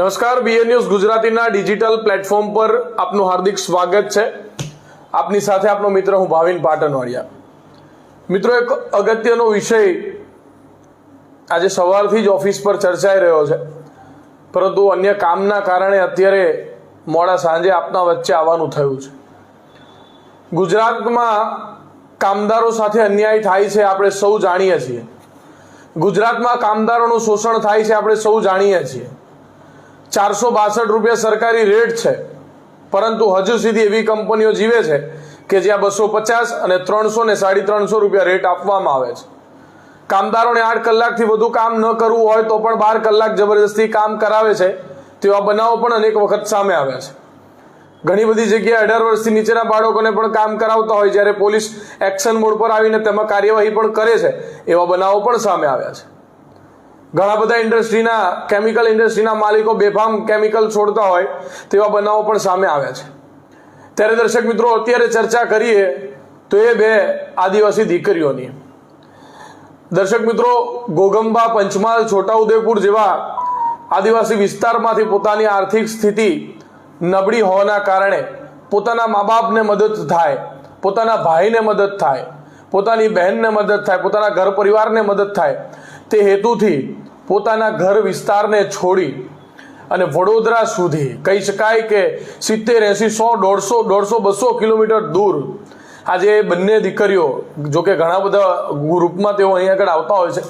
નમસ્કાર BA news ગુજરાતીના digital platform પર આપનું હાર્દિક સ્વાગત છે. આપની સાથે આપનો મિત્ર હું ભાવિન પાટણવાડિયા મિત્રો, એક અગત્યનો વિષય આજે સવારથી જ ઓફિસ પર ચર્ચાઈ રહ્યો છે. પરંતુ અન્ય કામના કારણે અત્યારે મોડા સાંજે આપના વચ્ચે આવવાનું થયું છે. ગુજરાતમાં કામદારો સાથે અન્યાય થાય છે આપણે સૌ જાણીએ છીએ. ગુજરાતમાં કામદારોનું શોષણ થાય છે આપણે સૌ જાણીએ છીએ. ચારસો બાસઠ રૂપિયા સરકારી રેટ છે. પરંતુ હજુ સુધી એવી કંપનીઓ જીવે છે કે જ્યાં બસો પચાસ અને ત્રણસો ને સાડી ત્રણસો રૂપિયા રેટ આપવામાં આવે છે. કામદારોને આઠ કલાકથી વધુ કામ ન કરવું હોય તો પણ બાર કલાક જબરદસ્તી કામ કરાવે છે. તેવા બનાવો પણ અનેક વખત સામે આવ્યા છે. ઘણી બધી જગ્યાએ અઢાર વર્ષથી નીચેના બાળકોને પણ કામ કરાવતા હોય જ્યારે પોલીસ એક્શન મોડ પર આવીને તેમાં કાર્યવાહી પણ કરે છે, એવા બનાવો પણ સામે આવ્યા છે. ઘણા બધા ઇન્ડસ્ટ્રીના કેમિકલ ઇન્ડસ્ટ્રીના માલિકો બેફામ કેમિકલ છોડતા હોય, તેવા બનાવો પણ સામે આવ્યા છે. ત્યારે દર્શક મિત્રો, અત્યારે ચર્ચા કરીએ તો એ બે આદિવાસી દીકરીઓની. દર્શક મિત્રો, ગોગંબા પંચમહાલ છોટાઉદેપુર જેવા આદિવાસી વિસ્તારમાંથી પોતાની આર્થિક સ્થિતિ નબળી હોવાના કારણે પોતાના મા બાપને મદદ થાય, પોતાના ભાઈને મદદ થાય, પોતાની બહેનને મદદ થાય, પોતાના ઘર પરિવારને મદદ થાય તે હેતુથી પોતાના ઘર વિસ્તારને છોડી અને વડોદરા સુધી, કહી શકાય કે સિત્તેર, એંસી, સો, દોઢસો દોઢસો, બસો કિલોમીટર દૂર આજે બંને દીકરીઓ, જો કે ઘણા બધા ગ્રુપમાં તેઓ અહીં આગળ આવતા હોય છે.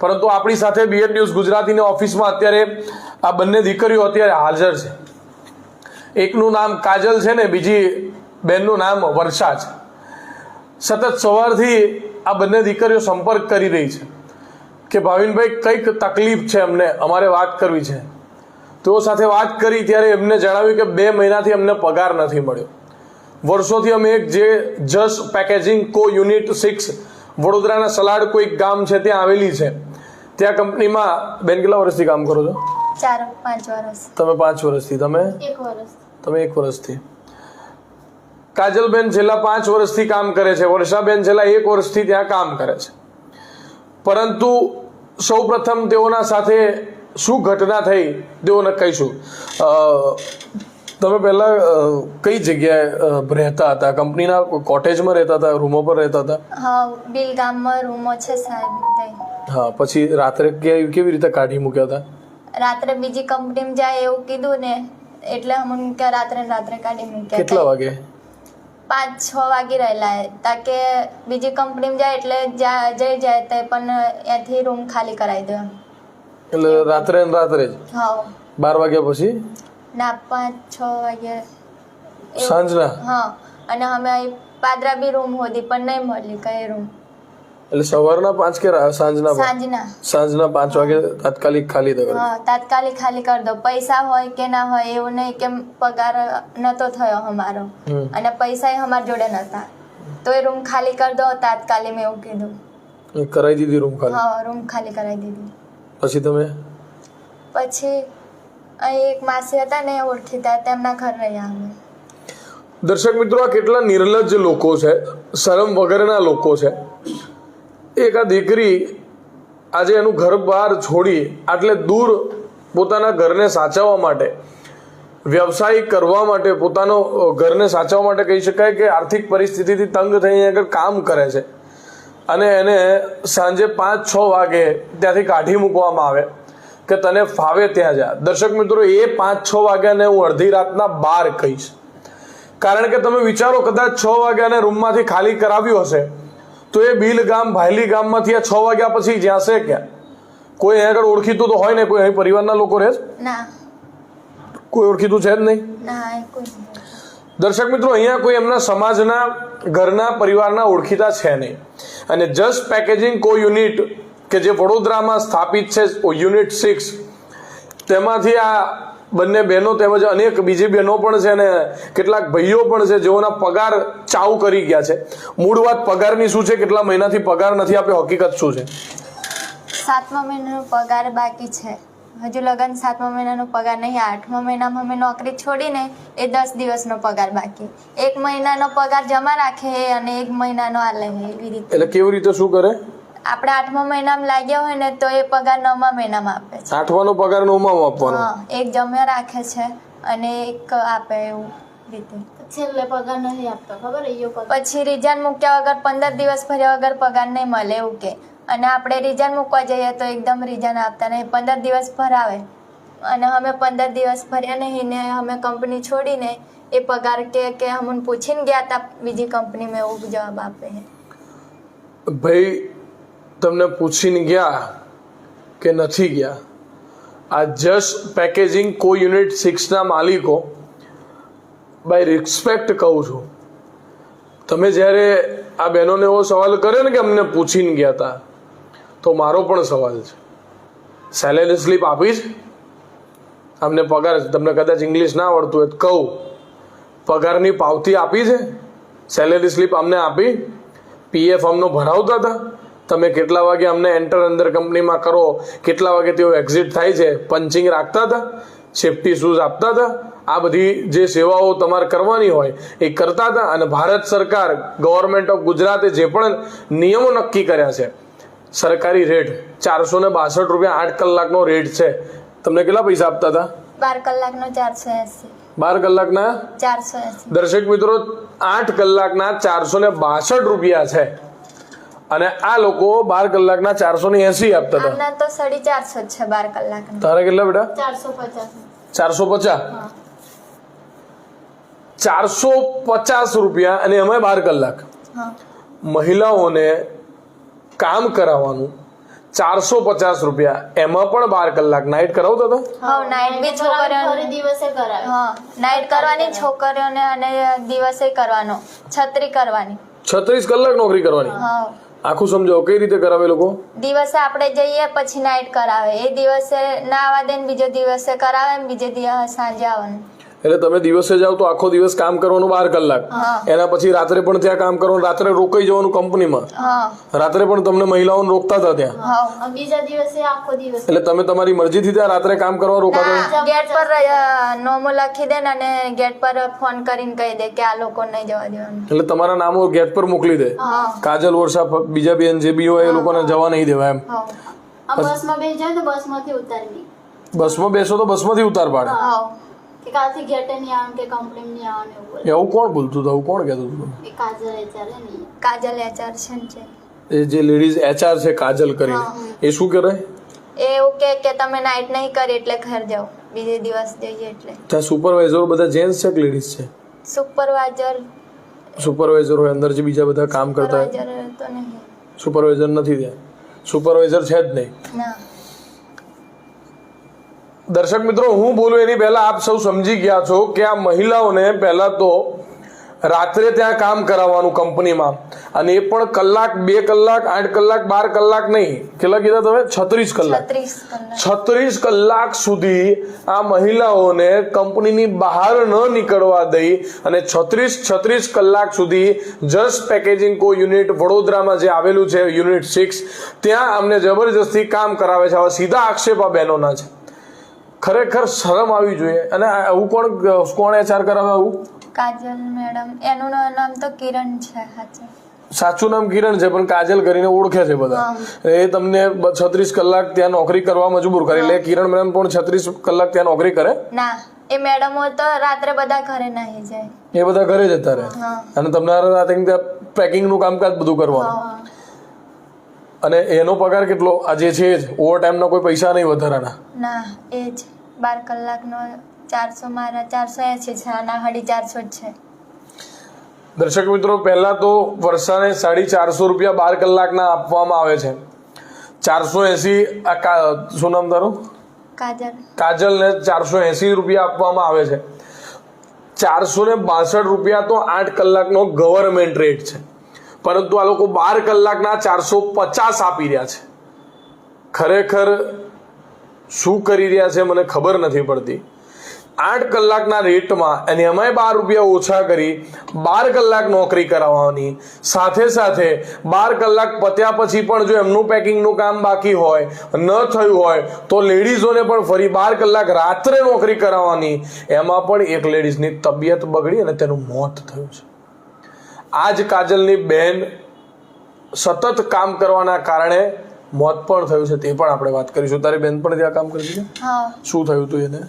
પરંતુ આપણી સાથે બીએડ ન્યૂઝ ગુજરાતીની ઓફિસમાં અત્યારે આ બંને દીકરીઓ અત્યારે હાજર છે. એકનું નામ કાજલ છે ને બીજી બેનનું નામ વર્ષા છે. સતત સવારથી આ બંને દીકરીઓ સંપર્ક કરી રહી છે. કે ભાવિનભાઈ કંઈક તકલીફ છે અમને અમારે વાત કરવી છે. તેઓ સાથે વાત કરી ત્યારે એમને જણાવ્યું કે બે મહિનાથી અમને પગાર નથી મળ્યો. વર્ષોથી અમે એક જે જસ પેકેજિંગ કો યુનિટ સિક્સ વડોદરાના સલાડ કોઈક ગામ છે ત્યાં આવેલી છે. ત્યાં કંપનીમાં બેન કેટલા વર્ષથી કામ કરો છો? ચાર પાંચ વર્ષ. તમે પાંચ વર્ષથી તમે? એક વર્ષ. તમે એક વર્ષથી. કાજલબેન છેલ્લા પાંચ વર્ષથી કામ કરે છે વર્ષાબેન છેલ્લા એક વર્ષથી ત્યાં કામ કરે છે. પરંતુ સૌ પ્રથમ તેઓના સાથે શું ઘટના થઈ તેઓને કહીશું. તમે પહેલા કઈ જગ્યાએ રહેતા હતા? કંપનીના કોટેજમાં રહેતા હતા રૂમો પર રહેતા હતા? હા બિલ ગામમાં રૂમો છે સાહેબ હા પછી રાત્રે કે- કેવી રીતે કાઢી મૂક્યા હતા? રાત્રે બીજી કંપનીમાં જાય એવું કીધું ને એટલે અમને કે રાત્રે રાત્રે કાઢી મૂક્યા કેટલા વાગે? પાંચ છ વાગી રહેલા તાકે બીજી કંપનીમાં જાય એટલે જઈ જાય તે પણ ત્યાંથી રૂમ ખાલી કરાવી દો એટલે રાત્રે ને રાત્રે જ? હા. બાર વાગ્યા પછી? ના પાંચ છ વાગ્યા. સાંજના? હા. અને અમે પાદરા બી રૂમ હોધી પણ નહીં મળી કઈ રૂમ. એટલે સવારના પાંચ કે સાંજના? સાંજના. સાંજના પાંચ વાગે તાત્કાલિક ખાલી દો હા તાત્કાલિક ખાલી કરી દો. પૈસા હોય કે ના હોય એવું નહીં કેમ પગાર નતો થયો અમારો. અને પૈસા અમારા જોડે નતા. તો એ રૂમ ખાલી કરી દો તાત્કાલિક મેં એવું કીધું. કરાવી દીધી રૂમ ખાલી? હા રૂમ ખાલી કરાવી દીધી. પછી તમે? પછી અહીં એક માસી હતા ને એ ઓળખીતા તેમના ઘર રહ્યા અમે. દર્શક મિત્રો આ કેટલા નિર્લજ્જ લોકો છે શરમ વગરના લોકો છે. એક આ દીકરી આજે એનું ઘર બહાર છોડી આટલે દૂર પોતાના ઘરને સાચવવા માટે, વ્યવસાય કરવા માટે પોતાનો ઘરને સાચવવા માટે કહી શકાય કે આર્થિક પરિસ્થિતિથી તંગ થઈને આગળ કામ કરે છે. અને એને સાંજે પાંચ છ વાગે ત્યાંથી કાઢી મૂકવામાં આવે કે તને ફાવે ત્યાં જા. દર્શક મિત્રો, એ પાંચ છ વાગ્યાને હું અડધી રાતના બાર કહીશ. કારણ કે તમે વિચારો, કદાચ છ વાગ્યાને રૂમમાંથી ખાલી કરાવ્યું હશે તો એ બિલ ગામ ભાયલી ગામમાંથી આ છ વાગ્યા પછી જ્યાં છે ક્યાં કોઈ અહીં આગળ ઓળખીતું તો હોય ને કોઈ અહીં પરિવારના લોકો રહે છે? કોઈ ઓળખીતું છે જ નહીં. દર્શક મિત્રો અહીંયા કોઈ એમના સમાજના ઘરના પરિવારના ઓળખીતા છે નહીં અને જસ્ટ પેકેજિંગ કો યુનિટ કે જે વડોદરામાં સ્થાપિત છે યુનિટ સિક્સ તેમાંથી આ બંને બહેનો તેમજ અનેક બીજી બહેનો પણ છે અને કેટલાક ભાઈઓ પણ છે જેઓના પગાર ચાઉ કરી ગયા છે. મૂળ વાત પગારની શું છે? કેટલા મહિનાથી પગાર નથી આપ્યો? હકીકત શું છે? સાતમા મહિનાનો પગાર બાકી છે. હજુ લગન સાતમા મહિનાનો પગાર નહીં આઠમા મહિનામાં મેં નોકરી છોડીને એ દસ દિવસનો પગાર બાકી. એક મહિનાનો પગાર જમા રાખે અને એક મહિનાનો આ લે એવી રીતે. એટલે કેવી રીતે શું કરે? આપણે આઠમા મહિનામાં લાગ્યા હોય ને તો એ પગાર નવમા મહિનામાં આપે છે. આઠવાનો પગાર નવમાં આપવાનો? હા એક જમ્યા રાખે છે અને એક આપે એવું રીતે. છેલ્લે પગાર નહીં આપતો ખબર? એ પગાર. પછી રિઝાઇન મૂક્યા વગર પંદર દિવસ ફર્યા વગર પગાર નહીં મળે એવું કે. અને આપણે રિઝાઇન મૂકવા જઈએ તો એકદમ રિઝાઇન આપતા નહીં. પંદર દિવસ ભરાવે. અને અમે પંદર દિવસ ભર્યા નહીં ને અમે કંપની છોડીને એ પગાર કે કે અમને પૂછીને ગયા હતા બીજી કંપનીમાં એવું જવાબ આપે છે. ભાઈ તમને પૂછીને ગયા કે નથી ગયા? આ જસ્ટ પેકેજિંગ કો યુનિટ સિક્સના માલિકો બાય રિસ્પેક્ટ કહું છું. તમે જ્યારે આ બહેનોને એવો સવાલ કર્યો ને કે અમને પૂછીને ગયા હતા તો મારો પણ સવાલ છે. સેલેરી સ્લીપ આપી છે અમને પગાર, તમને કદાચ ઇંગ્લિશ ના આવડતું હોય તો કહું. પગારની પાવતી આપી છે? સેલેરી સ્લીપ અમને આપી? પીએફ અમનો ભરાવતા હતા? તમે કેટલા વાગે અમને એન્ટર અંદર કંપનીમાં કરો કેટલા વાગે તેઓ એક્ઝિટ થાય છે પંચિંગ રાખતા હતા? સેફટી શૂઝ આપતા હતા? આ બધી જે સેવાઓ તમારે કરવાની હોય એ કરતા હતા અને ભારત સરકાર ગવર્મેન્ટ ઓફ ગુજરાતે જે પણ નિયમો નક્કી કર્યા છે સરકારી રેટ ચારસો ને બાસઠ રૂપિયા આઠ કલાકનો રેટ છે. તમને કેટલા પૈસા આપતા હતા? બાર કલાકનો ચારસો એસી. બાર કલાકના? ચારસો દર્શક મિત્રો આઠ કલાકના ચારસો ને બાસઠ રૂપિયા છે. અને આ લોકો બાર કલાકના ચારસો ને એસી આપતા હતા. તો સાડી ચારસો જ છે બાર કલાક તારે કેટલા બેટા? ચારસો પચાસ. ચારસો પચાસ? ચારસો પચાસ રૂપિયા અને એમાં બાર કલાક. મહિલાઓને કામ કરાવવાનું ચારસો પચાસ રૂપિયા. એમાં પણ બાર કલાક. નાઇટ કરાવતા હતા? હા નાઇટ બી છોકરીઓને દિવસે કરાવે. નાઇટ કરવાની છોકરીઓને અને દિવસે કરવાનો. છત્રી કરવાની. છત્રીસ કલાક નોકરી કરવાની? હા. આખું સમજાવો કઈ રીતે કરાવે લોકો? દિવસે આપણે જઈએ, પછી નાઇટ કરાવે. એ દિવસે ના આવા દે બીજો દિવસે કરાવે ને બીજે દિવસે સાંજે આવવાનું. એટલે તમે દિવસે જાઓ તો આખો દિવસ કામ કરવાનું બાર કલાક. એના પછી રાત્રે પણ ત્યાં કામ કરવાનું રાત્રે રોકાઈ જવાનું કંપનીમાં. રાત્રે પણ તમને મહિલાઓને રોકતા હતા ત્યાં. બીજા દિવસે આખો દિવસ. એટલે તમે તમારી મરજીથી ત્યાં રાત્રે કામ કરવા રોકાતા ગેટ પર નોમો લખી દે ને અને ગેટ પર ફોન કરીને કહી દે કે આ લોકો નહીં જવા દેવાનું. એટલે તમારા નામો ગેટ પર મોકલી દે. કાજલ વર્ષા બીજા બેન જે બી હોય એ લોકોને જવા નહીં દેવા એમ. બસમાં બેસી જાય તો બસમાંથી ઉતારી બસમાં બેસો તો બસમાંથી ઉતાર પાડે. હા. કે કાલથી ઘેટે નહીં આવવાનું કે કમ્પ્લેન નહીં આવવાનું એવું બોલે. એવું કોણ બોલતું હતું? આવું કોણ કહેતું હતું? એ કાજલ એચઆર નહીં કાજલ એચઆર છે ને છે એ જે લેડીઝ એચઆર છે કાજલ કરીને. એ શું કરે? એ એવું કે કે તમે નાઇટ નહીં કરી એટલે ઘર જાઓ. બીજે દિવસ જઈએ એટલે. ત્યાં સુપરવાઇઝર બધા જેન્ટ્સ છે કે લેડીઝ છે? સુપરવાઇઝર સુપરવાઇઝર હોય અંદર જે બીજા બધા કામ કરતા હોય. સુપરવાઇઝર તો નહીં. સુપરવાઇઝર નથી ત્યાં. સુપરવાઇઝર છે જ નહીં. ના. દર્શક મિત્રો હું બોલું એની પહેલા આપ સૌ સમજી ગયા છો કે આ મહિલાઓને પહેલા તો રાત્રે ત્યાં કામ કરાવવાનું કંપનીમાં. અને એ પણ કલાક બે કલાક આઠ કલાક બાર કલાક નહીં. કેટલા કીધા તમે? છત્રીસ કલાક. છત્રીસ કલાક. સુધી આ મહિલાઓને કંપનીની બહાર ન નીકળવા દઈ અને છત્રીસ છત્રીસ કલાક સુધી જસ્ટ પેકેજિંગ કો યુનિટ વડોદરામાં જે આવેલું છે યુનિટ સિક્સ ત્યાં અમને જબરજસ્તી કામ કરાવે છે. આવા સીધા આક્ષેપ આ બહેનોના છે. ખરેખર શરમ આવી જોઈએ. અને આવું કોણ કોણ એચઆર કરાવે આવું? કાજલ મેડમ. એનું નામ તો કિરણ છે સાચું. સાચું નામ કિરણ છે પણ કાજલ કરીને ઓળખે છે બધા. એ તમને છત્રીસ કલાક ત્યાં નોકરી કરવા મજબૂર કરે. એટલે કિરણ મેડમ પણ છત્રીસ કલાક ત્યાં નોકરી કરે? ના એ મેડમો તો રાત્રે બધા ઘરે નાહી જાય. એ બધા ઘરે જતા રહે અને તમને રાતે પેકિંગનું કામકાજ બધું કરવાનું? અને એનો પગાર કેટલો? આ જે છે જ. ઓવર ટાઈમના કોઈ પૈસા નહીં વધારાના? ના એ જ. બાર કલાકનો ચારસો મારા ચારસો એંસી છે આના સાડી ચારસો જ છે. દર્શક મિત્રો પહેલા તો વર્ષાને સાડી ચારસો રૂપિયા બાર કલાકના આપવામાં આવે છે. ચારસો એસી શું નામ તારું? કાજલ. કાજલને ચારસો એસી રૂપિયા આપવામાં આવે છે. ચારસો ને બાસઠ રૂપિયા તો આઠ કલાકનો ગવર્મેન્ટ રેટ છે. પરંતુ આ લોકો બાર કલાકના ચારસો પચાસ આપી રહ્યા છે. ખરેખર શું કરી રહ્યા છે મને ખબર નથી પડતી. આઠ કલાકના રેટમાં અને એમાંય બાર રૂપિયા ઓછા કરી બાર કલાક નોકરી કરાવવાની. સાથે સાથે બાર કલાક પત્યા પછી પણ જો એમનું પેકિંગનું કામ બાકી હોય, ન થયું હોય, તો લેડીઝોને પણ ફરી બાર કલાક રાત્રે નોકરી કરાવવાની. એમાં પણ એક લેડીઝની તબિયત બગડી અને તેનું મોત થયું છે. આજ કાજલની બેન સતત કામ કરવાના કારણે મોત પણ થયું છે તે પણ આપણે વાત કરીશું. તારી બેન પણ ત્યાં કામ કરતી છે? હા. શું થયું તું એને?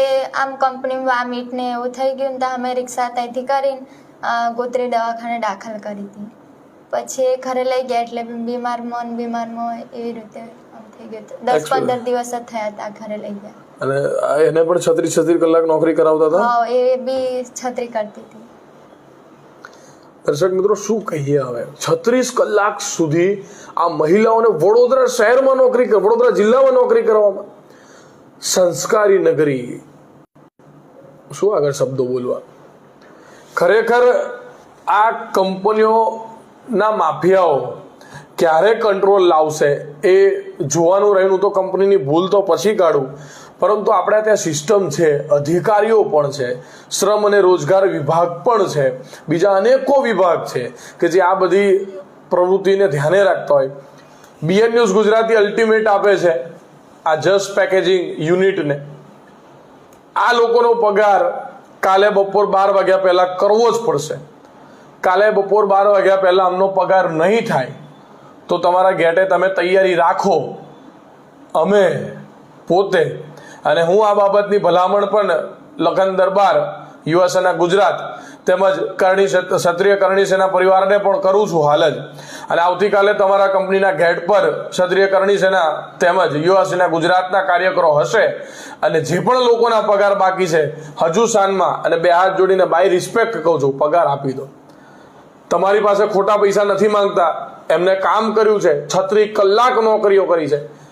એ આમ કંપનીમાં વામિટ ને એવું થઈ ગયું ને તો અમે રિક્ષા ત્યાંથી કરીને ગોત્રી દવાખાને દાખલ કરી હતી. પછી એ ઘરે લઈ ગયા એટલે બીમાર મન બીમાર મો એવી રીતે થઈ ગયું હતું. દસ પંદર દિવસ જ થયા હતા ઘરે લઈ ગયા. અને એને પણ છત્રીસ છત્રીસ કલાક નોકરી કરાવતા હતા? હા એ બી છત્રી કરતી હતી. દર્શક મિત્રો, શું કહીએ હવે? છત્રીસ કલાક સુધી આ મહિલાઓને વડોદરા શહેરમાં નોકરી કર- વડોદરા જિલ્લામાં નોકરી કરવામાં. સંસ્કારી નગરી. શું આગળ શબ્દો બોલવા? ખરેખર આ કંપનીઓના માફિયાઓ ક્યારે કંટ્રોલ લાવશે એ જોવાનું રહ્યું. તો કંપનીની ભૂલ તો પછી કાઢું. પરંતુ આપણે ત્યાં સિસ્ટમ છે, અધિકારીઓ પણ છે, શ્રમ અને રોજગાર વિભાગ પણ છે. બીજા અનેકો વિભાગ છે કે જે આ બધી પ્રવૃત્તિને ધ્યાને રાખતા હોય. બીએન ન્યૂઝ ગુજરાતી અલ્ટિમેટ આપે છે, આ જસ્ટ પેકેજિંગ યુનિટને આ લોકોનો પગાર કાલે બપોર બાર વાગ્યા પહેલાં કરવો જ પડશે. કાલે બપોર બાર વાગ્યા પહેલાં આમનો પગાર નહીં થાય, તો તમારા ગેટે તમે તૈયારી રાખો. અમે પોતે અને હું આ બાબતની ભલામણ પણ લખન દરબાર યુવાસેના ગુજરાત તેમજ કરણી ક્ષત- ક્ષત્રિય કરણી સેના પરિવારને પણ કરું છું હાલ જ. અને આવતીકાલે તમારા કંપનીના ગેટ પર ક્ષત્રિય કરણી સેના તેમજ યુવા સેના ગુજરાતના કાર્યકરો હશે. અને જે પણ લોકોના પગાર બાકી છે, હજુ શાનમાં અને બે હાથ જોડીને બાય રિસ્પેક્ટ કહું છું, પગાર આપી દો. તમારી પાસે ખોટા પૈસા નથી માંગતા. એમને કામ કર્યું છે છત્રીસ કલાક નોકરીઓ કરી છે.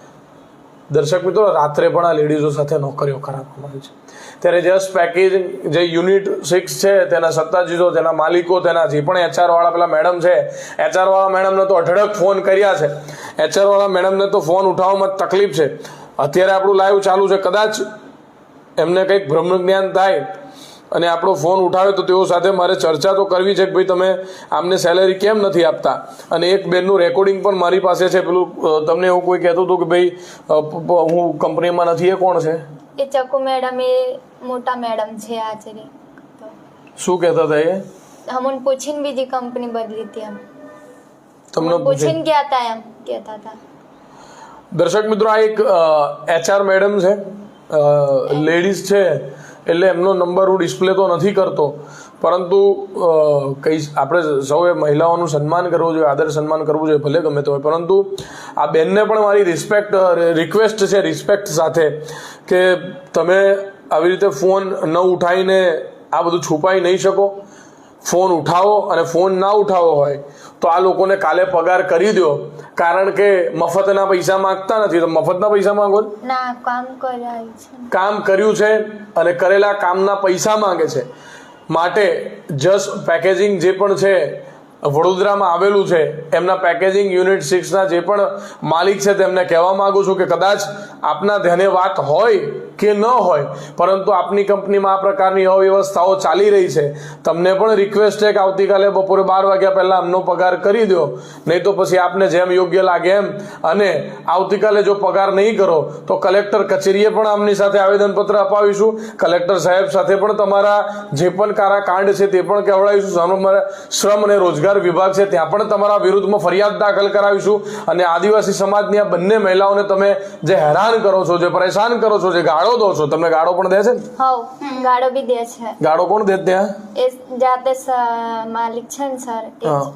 દર્શક મિત્રો, રાત્રે પણ આ લેડીઝો સાથે નોકરીઓ કરાવવામાં આવી છે. ત્યારે જસ્ટ પેકેજ જે યુનિટ સિક્સ છે, તેના સત્તાધીશો, તેના માલિકો, તેના જે પણ એચઆરવાળા પેલા મેડમ છે એચઆર વાળા મેડમને તો અઢળક ફોન કર્યા છે. એચઆર વાળા મેડમને તો ફોન ઉઠાવવામાં તકલીફ છે. અત્યારે આપણું લાઈવ ચાલુ છે. કદાચ એમને કંઈક ભ્રમણ જ્ઞાન થાય અને આપણો ફોન ઉઠાવે તો તેઓ સાથે મારે ચર્ચા તો કરવી છે કે ભાઈ તમે આમને સેલેરી કેમ નથી આપતા? અને એક બેનનું રેકોર્ડિંગ પણ મારી પાસે છે. પેલું તમને એવું કોઈ કહેતું હતું કે ભાઈ હું કંપનીમાં નથી એ કોણ છે? એ ચકુ મેડમ એ મોટા મેડમ છે આચરી શું કહેતા હતા એ? હમણ પૂછીને બીજી કંપની બદલી હતી એમ. તમને પૂછીને ગયા હતા એમ કહેતા હતા દર્શક મિત્રો આ એક એચઆર મેડમ છે. લેડીઝ છે. એટલે એમનો નંબર હું ડિસ્પ્લે તો નથી કરતો. પરંતુ કઈ આપણે સૌએ મહિલાઓનું સન્માન કરવું જોઈએ, આદર સન્માન કરવું જોઈએ, ભલે ગમે તે હોય. પરંતુ, આ બેનને પણ મારી રિસ્પેક્ટ રિક્વેસ્ટ છે રિસ્પેક્ટ સાથે કે તમે આવી રીતે ફોન ન ઉઠાવીને આ બધું છુપાઈ નહીં શકો. ફોન ઉઠાવો અને ફોન ના ઉઠાવો હોય તો આ લોકોને કાલે પગાર કરી દો કારણ કે મફતના પૈસા માંગતા નથી તો મફતના પૈસા માંગો ના કામ કરાયું છે. કામ કર્યું છે અને કરેલા કામના પૈસા માંગે છે. માટે જસ્ટ પેકેજિંગ જે પણ છે વડોદરામાં આવેલું છે એમના પેકેજિંગ યુનિટ સિક્સના જે પણ માલિક છે તેમને કહેવા માંગુ છું કે કદાચ આપના ધ્યાને વાત હોય કે ન હોય, પરંતુ આપની કંપનીમાં આ પ્રકારની અવ્યવસ્થાઓ ચાલી રહી છે. તમને પણ રિક્વેસ્ટ છે કે આવતીકાલે બપોરે બાર વાગ્યા પહેલાં અમનો પગાર કરી દો. નહીં તો પછી આપને જેમ યોગ્ય લાગે એમ. અને આવતીકાલે જો પગાર નહીં કરો, તો કલેક્ટર કચેરીએ પણ આમની સાથે આવેદનપત્ર અપાવીશું. કલેક્ટર સાહેબ સાથે પણ તમારા જે પણ કારા કાંડ છે તે પણ કહેવડાવીશું શ્રમ અને રોજગાર વિભાગ છે ત્યાં પણ તમારા વિરુદ્ધમાં ફરિયાદ દાખલ કરાવીશું. અને આદિવાસી સમાજની આ બંને મહિલાઓને તમે જે હેરાન કરો છો, જે પરેશાન કરો છો, જે ગાળો દો છો? તમને ગાળો પણ દે છે ને? હવ ગાળો બી દે છે. ગાળો કોણ દે ત્યાં? એ જાતે સ- માલિક છે ને સર હા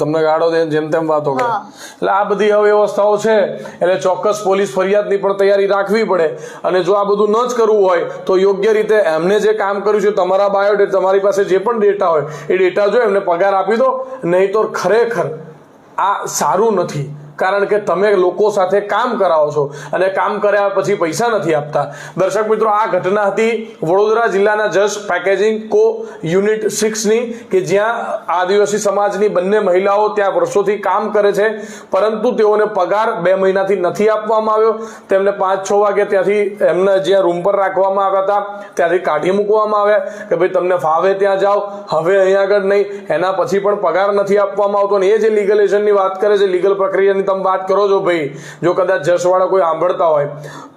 તમને ગાળો દે જેમ તેમ વાતો કરે. એટલે આ બધી અવ્યવસ્થાઓ છે એટલે ચોક્કસ પોલીસ ફરિયાદની પણ તૈયારી રાખવી પડે. અને જો આ બધું ન જ કરવું હોય તો યોગ્ય રીતે એમને જે કામ કર્યું છે તમારા બાયોડેટા તમારી પાસે જે પણ ડેટા હોય એ ડેટા જો એમને પગાર આપી દો નહીં તો ખરેખર આ સારું નથી. કારણ કે તમે લોકો સાથે કામ કરાવો છો અને કામ કર્યા પછી પૈસા નથી આપતા. દર્શક મિત્રો, આ ઘટના હતી વડોદરા જિલ્લાના જસ્ટ પેકેજિંગ કો યુનિટ સિક્સની, કે જ્યાં આદિવાસી સમાજની બંને મહિલાઓ ત્યાં વર્ષોથી કામ કરે છે, પરંતુ તેઓને પગાર બે મહિનાથી નથી આપવામાં આવ્યો. તેમને પાંચ છ વાગે ત્યાંથી એમને જ્યાં રૂમ પર રાખવામાં આવ્યા હતા, ત્યાંથી કાઢી મૂકવામાં આવ્યા કે ભાઈ તમને ફાવે ત્યાં જાઓ, હવે અહીંયા આગળ નહીં. એના પછી પણ પગાર નથી આપવામાં આવતો અને એ જે લીગલ એજન્ટની વાત કરે છે લીગલ પ્રક્રિયાની તમે વાત કરો છો ભાઈ, જો કદાચ જસવાળા કોઈ સાંભળતા હોય,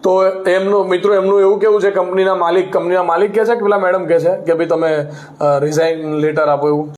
તો એમનું, મિત્રો, એમનું એવું કેવું છે કંપનીના માલિક? કંપનીના માલિક કહે છે કે પેલા મેડમ કહે છે કે ભાઈ તમે રિઝાઇન લેટર આપો એવું?